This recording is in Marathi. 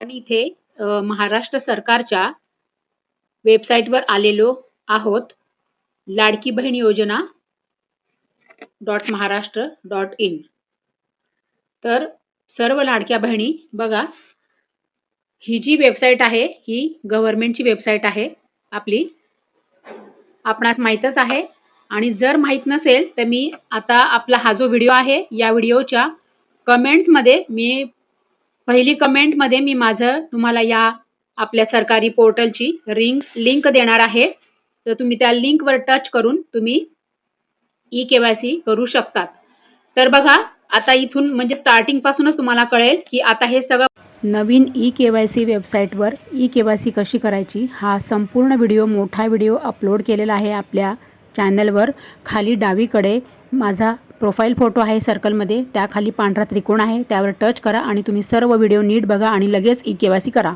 आणि इथे अ, महाराष्ट्र सरकारच्या वेबसाईटवर आलेलो आहोत. लाडकी बहीण योजना डॉट महाराष्ट्र डॉट इन तर सर्व लाडक्या बहिणी बघा ही जी वेबसाईट आहे ही गव्हर्नमेंटची वेबसाईट आहे आपली. आपणास माहीतच आहे. आणि जर माहीत नसेल तर मी आता आपला हा जो व्हिडिओ आहे या व्हिडिओच्या कमेंट्समध्ये मी पहिली कमेंटमध्ये मी माझं तुम्हाला या आपल्या सरकारी पोर्टलची रिंक लिंक देणार आहे. तर तुम्ही त्या लिंकवर टच करून तुम्ही ई के वाय सी करू शकतात. तर बघा आता इथून म्हणजे स्टार्टिंग पासूनच तुम्हाला कळेल की आता हे सगळं नवीन ई के वाय सी वेबसाईटवर ई के वाय सी कशी करायची हा संपूर्ण व्हिडिओ मोठा व्हिडिओ अपलोड केलेला आहे आपल्या चॅनलवर खाली डावीकडे माझा प्रोफाईल फोटो आहे सर्कलमध्ये त्याखाली पांढरा त्रिकोण आहे त्यावर टच करा आणि तुम्ही सर्व व्हिडिओ नीट बघा आणि लगेच ई के वाय सी करा.